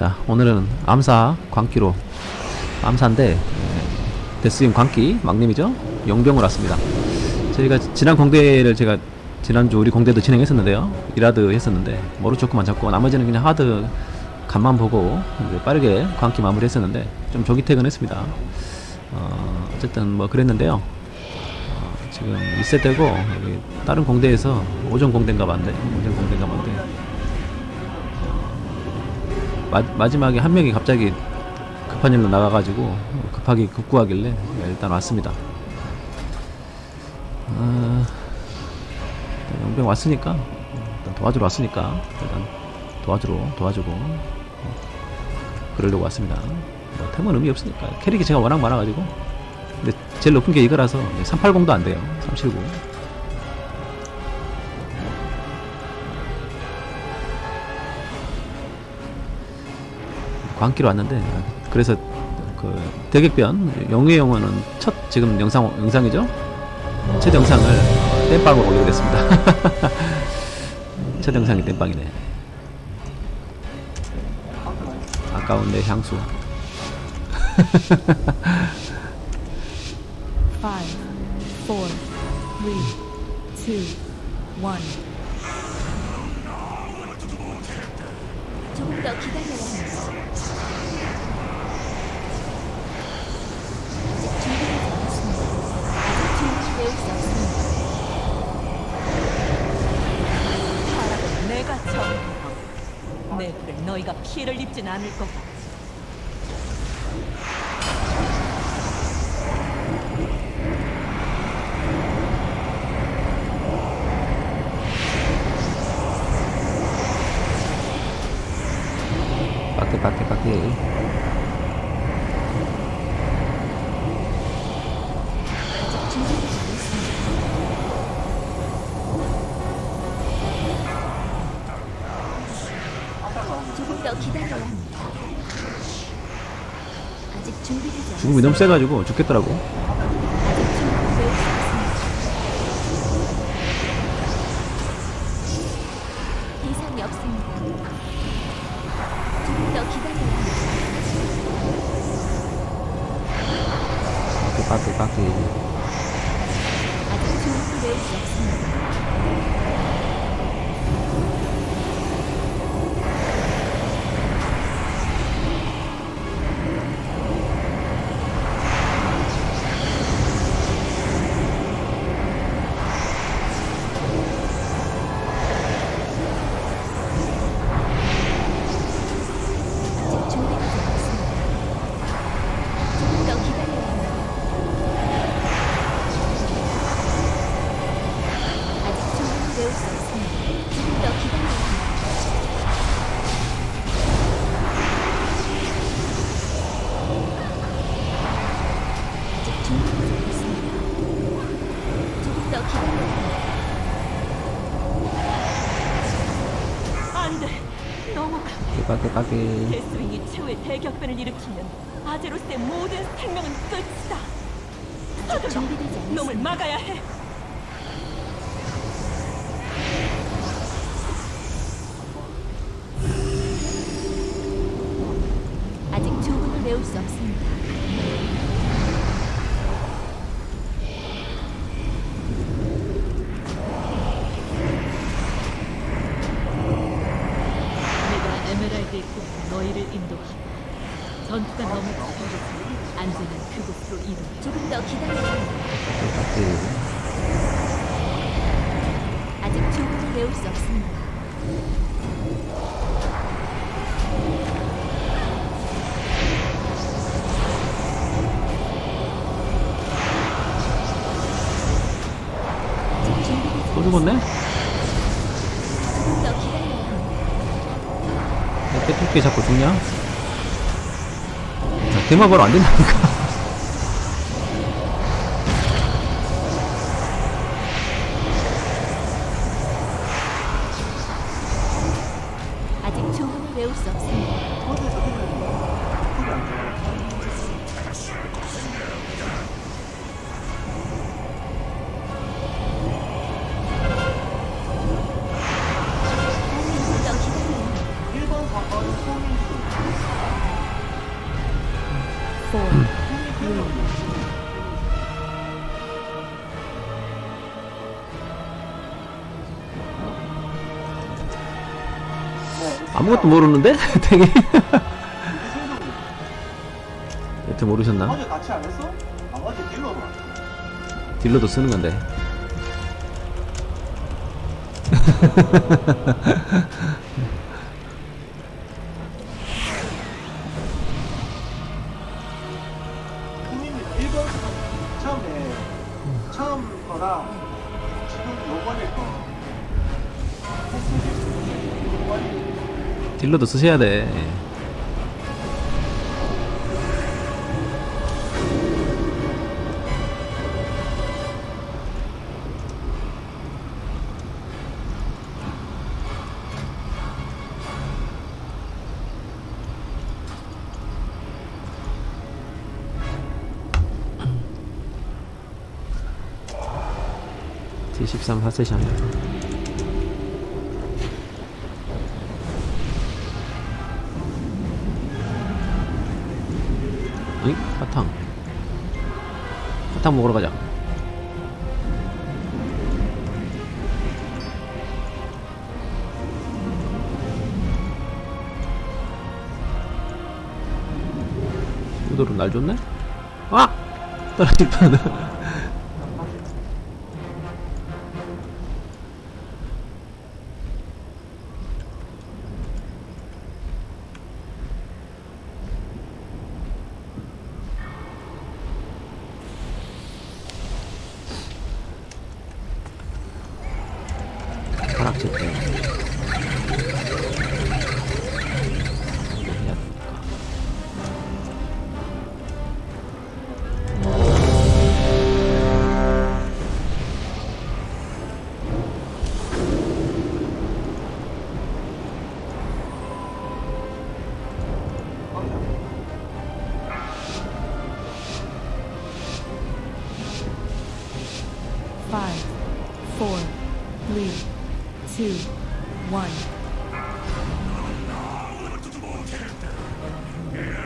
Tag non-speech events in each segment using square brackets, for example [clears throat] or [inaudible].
자, 오늘은 암사 광기로 암사인데 예, 데스윙 광기 막님이죠. 용병으로 왔습니다. 저희가 지난 공대를 제가 지난주 우리 공대도 진행했었는데요. 이라드 했었는데 머루 초크만 잡고 나머지는 그냥 하드 간만 보고 빠르게 광기 마무리 했었는데 좀 조기 퇴근했습니다. 어, 어쨌든 뭐 그랬는데요. 어, 지금 2세대고 여기 다른 공대에서 오전 공대인가 반데 마, 마지막에 한 명이 갑자기 급한 일로 나가가지고 급하게 급구하길래 일단 왔습니다. 아, 일단 용병 왔으니까 일단 도와주러 왔으니까 일단 도와주러 도와주고 어, 그러려고 왔습니다. 뭐 템은 의미 없으니까 캐릭이 제가 워낙 많아가지고 근데 제일 높은 게 이거라서 380도 안 돼요. 379. 광기로 왔는데 그래서 그 대격변 영의 영혼은 첫 지금 영상 영상이죠? 첫 영상을 땜빵으로 올리게 됐습니다. [laughs] 첫 영상이 땜빵이네. 아까운 내 향수. [laughs] Five, four, three, two, one. 조금 더 기다려야 합니다. 아직 준비되지 않았습니다. 아직 준비를 배울 수 없습니다. 파락은 내가 처음이야. 내 불에 너희가 피해를 입진 않을 거다. 죽음이 너무 세가지고 죽겠더라고 없습니다. 조금 더 기다려야 빡게 아직 준비를 배울 수 없습니다. 빡게 빡게 데스윙이 최후의 대격변을 일으키면 아제로스의 모든 생명은 끝이다. 않았습니다. 놈을 막아야 해. 아직 조금을 배울 수 없습니다. 내가 에메랄드의 꿈 너희를 인도하고 전투가 너무 치열해서 안전한 그곳으로 이동. 조금 더 기다려야 합니다. 빡게 아직 배울 수 없습니다. 또 죽었네? 더 합니다. 왜 깨끗게 자꾸 죽냐? 대마 바로 안 된다니까 아무것도 모르는데? [laughs] 되게 여튼 모르셨나? 어제 같이 안 했어? 아 어제 딜러로 왔어. 딜러도 쓰는 건데 [laughs] 딜러도 쓰셔야 돼 T13 핫세션 응? 사탕 사탕 먹으러 가자 우도로 날 줬네? 아! 떨어질 뻔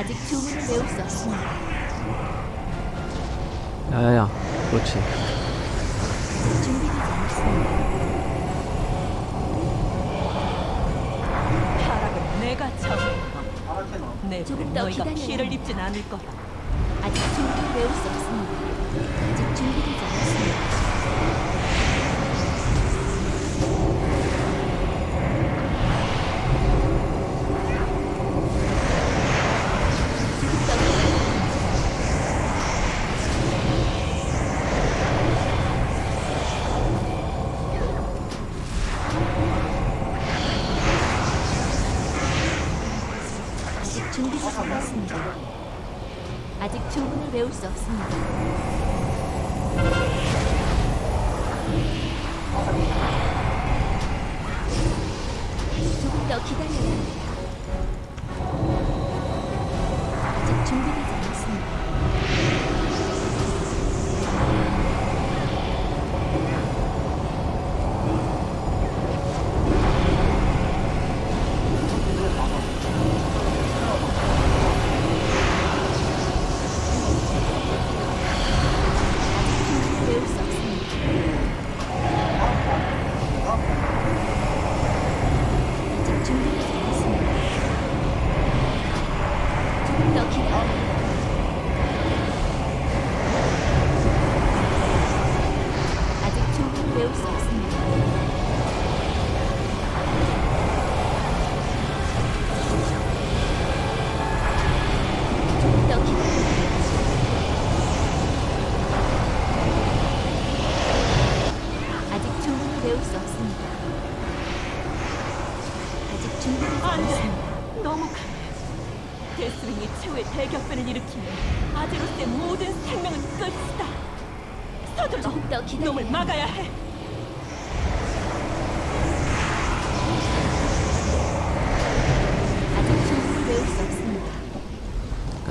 아직 주문을 외울 수 없습니다. 야야야 그렇지 준비되지 않았습니다. 타락은 내가 너내 조금 더 너희가 기다려야 피를. 입진 않을 거야. 아직 주문을 외울 수 없습니다. 아직 준비되지 않았습니다. 없습니다. 더 기다려야 합니다. 아직 준비되지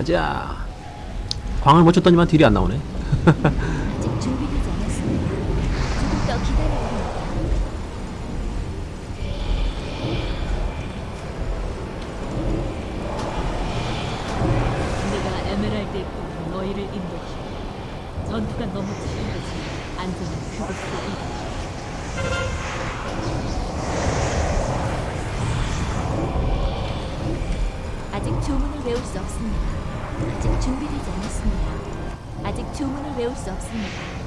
가자. 광을 못 쳤더니만 딜이 안 나오네. 아직 주문을 외울 수 없습니다. 아직 준비되지 않았습니다. 아직 주문을 외울 수 없습니다.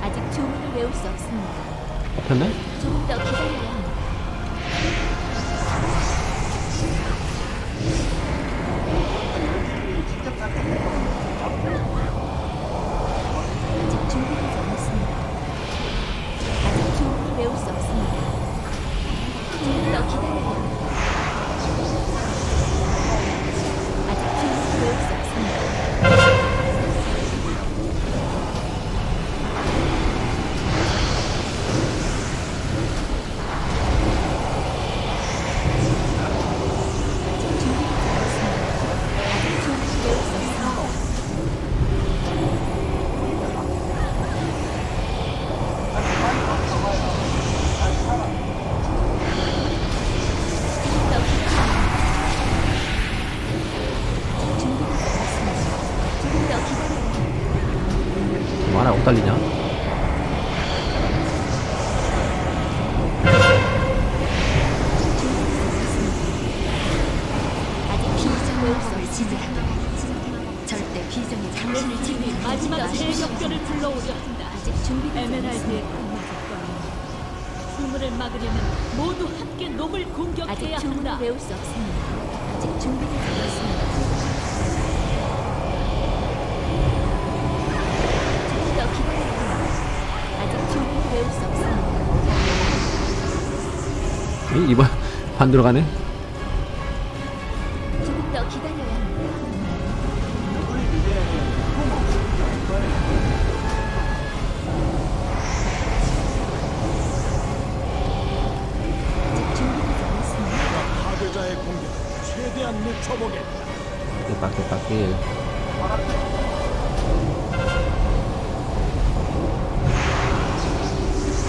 아직 주문을 외울 수 없습니다. 됐네? 조금 더 기다려야 합니다. 到你家 반 들어가네.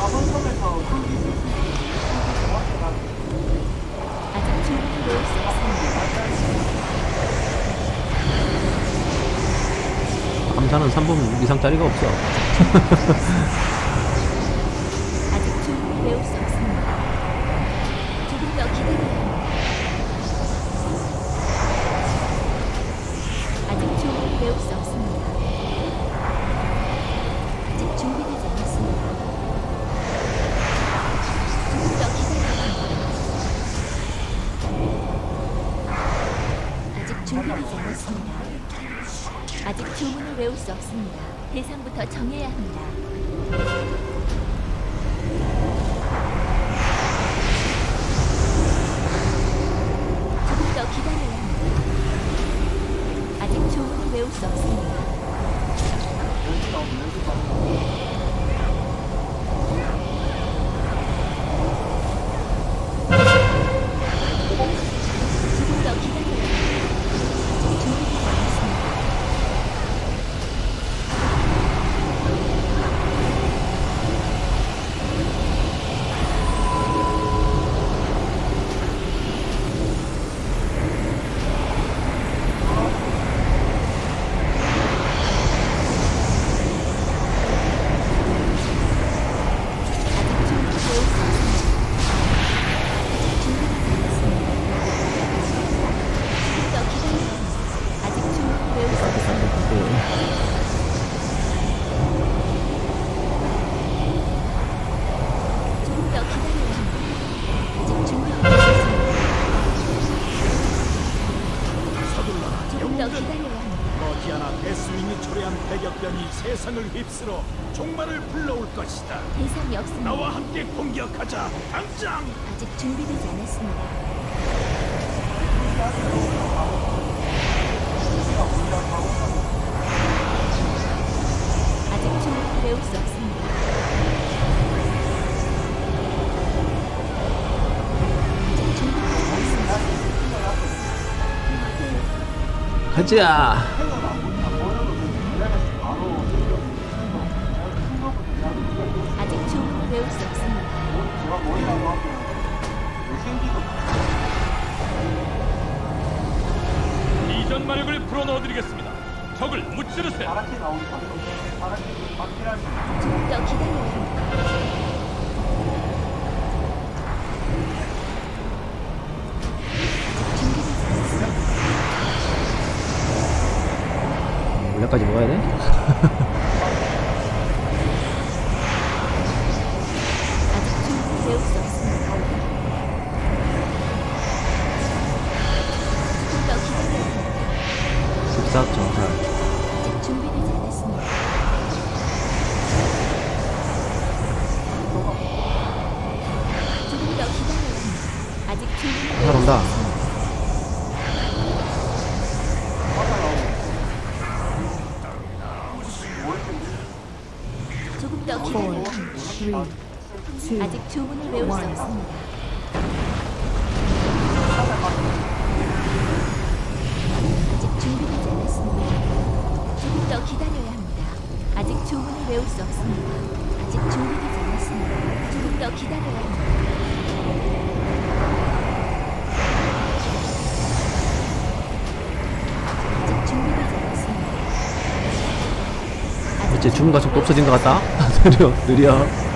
아직 섬에서 기 3사는 3분 이상짜리가 없어. [laughs] 수 없습니다. 대상부터 정해야 합니다. 是啊 이제 주문 가속도 없어진 것 같다. [laughs] 느려, 느려.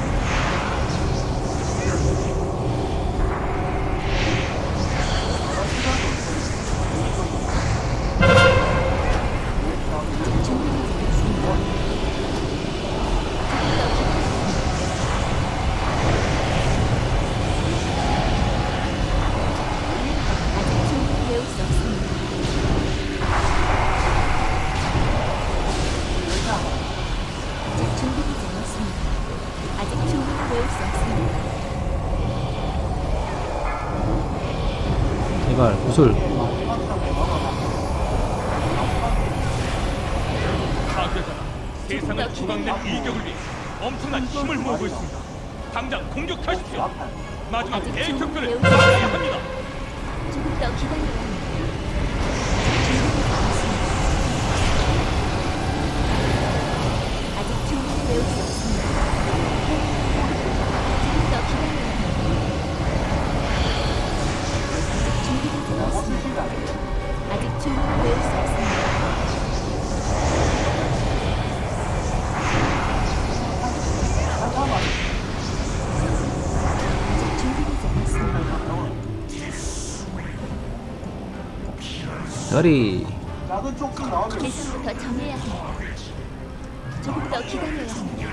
세상을 주강된 이격을 위해 엄청난 힘을 모으고 있습니다. 당장 공격하십시오. 마지막 대격전을 해야 합니다. 조금 더 기다려. 아직 충분히 배우지 자리 개수부터 정해야 해요. 조금 더 기다려야 합니다.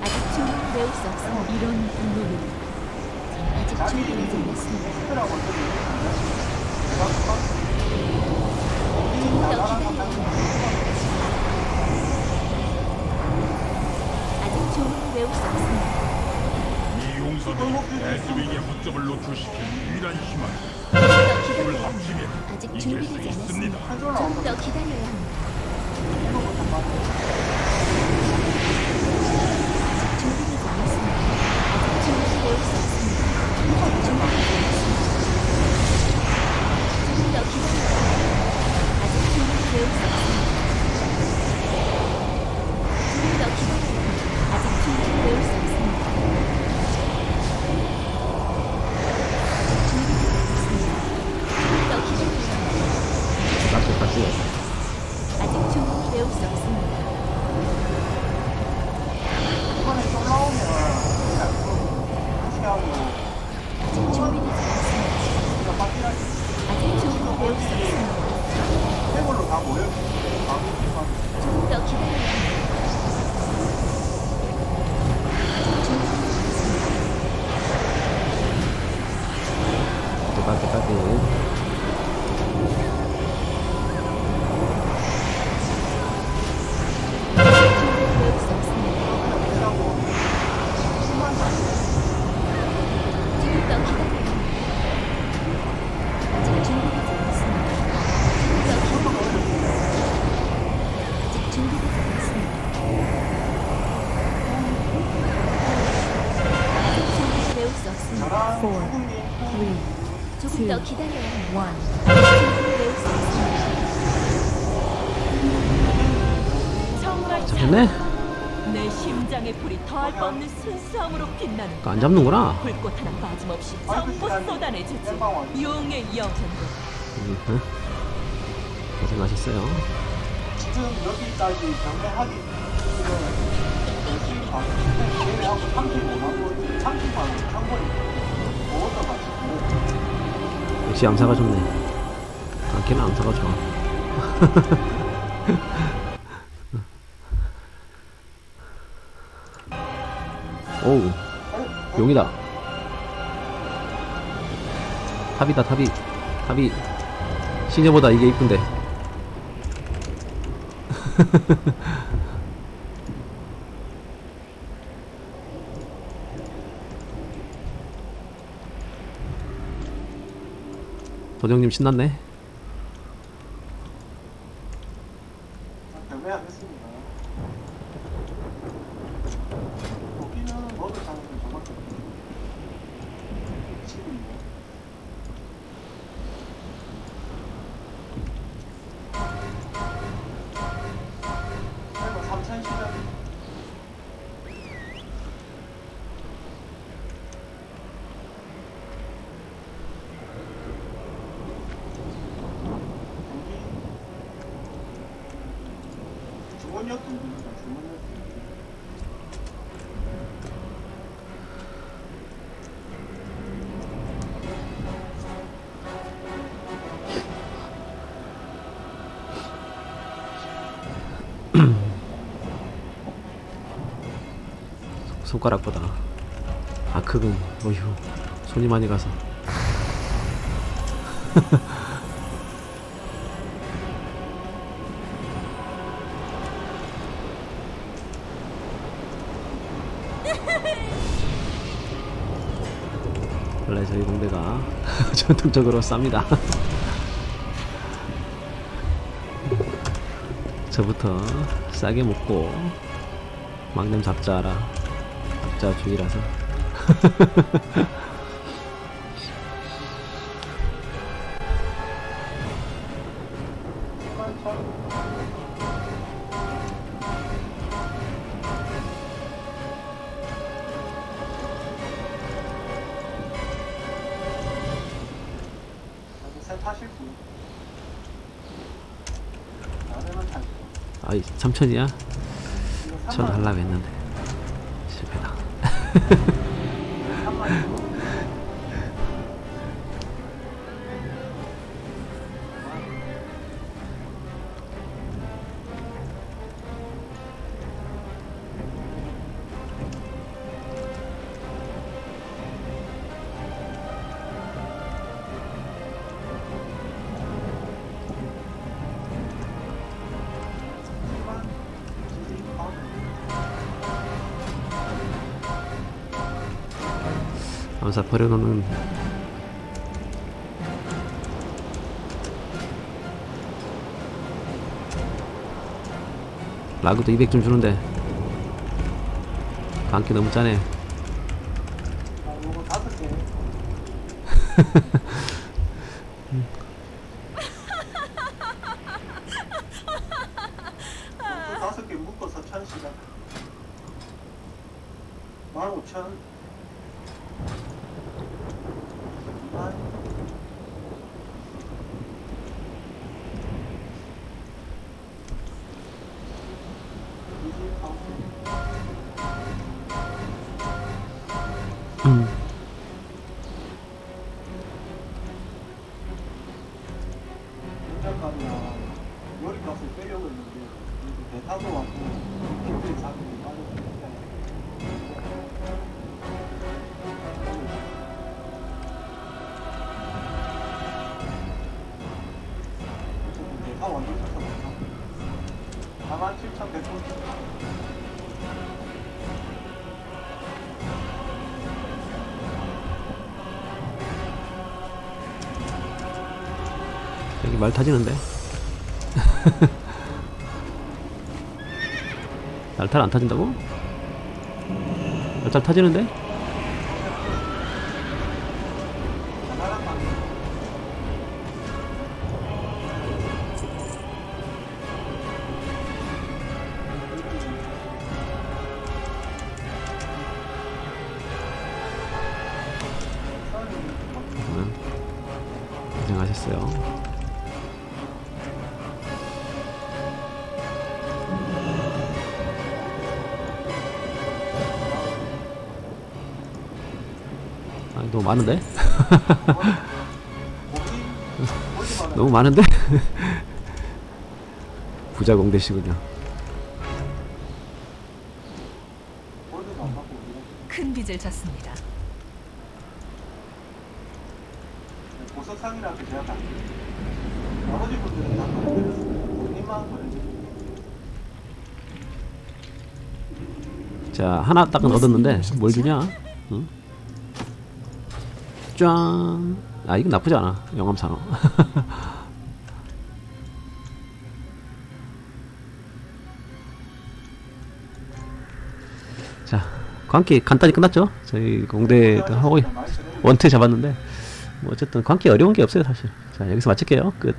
아직 충분히 배울 수 없어. 어, 이런 분노는 아직 충분히 되지 않았습니다. 조금 더 기다려야 앞서도 데스윙의 허점을 노출시킨 유일한 희망. 힘을 합치면 아직 준비되지 않았습니다. 좀 더 기다려야 합니다. 심장의 불이 더할 바 없는 순수함으로 빛나는 안 잡는구나. 불꽃 하나 빠짐없이 전부 쏟아내주지 용의 음, 응? 고생하셨어요. 지금 여기까지 경매하기 지금 열심히 가고 제외하고 35하고 30만 창고리 얻어가지고 역시 암사가 좋네. 아, 걔는 암사가 좋아. [laughs] 오우, 용이다. 탑이다, 탑이. 탑이. 시녀보다 이게 이쁜데. [laughs] 도정님 신났네. [clears throat] 손가락보다. 아, 크군. 어휴. 손이 많이 가서. [laughs] [laughs] 전통적으로 쌉니다. 저부터 싸게 먹고 막냄 잡자라 잡자주의라서 [laughs] 3천이야? 전 할라 했는데 암사 버려놓는 라그도 200좀 주는데 반기 너무 짜네 다섯 개. 묶어서 천 시간. 만 오천. 여기 말 타지는데 [laughs] 날탈 안 타진다고? 날탈 타지는데? 많은데? [laughs] 너무 많은데? [laughs] 부자 공대시군요. 큰 빚을 졌습니다. 보석상이라도 제가 다 나머지 분들은 걸렸어요. 자 하나 딱은 얻었는데 뭘 주냐? 응? 짠. 아 이건 나쁘지 않아. 영암산호. [laughs] 자 광기 간단히 끝났죠? 저희 공대도 하고 원태 잡았는데 뭐 어쨌든 광기 어려운 게 없어요 사실. 자 여기서 마칠게요. 끝.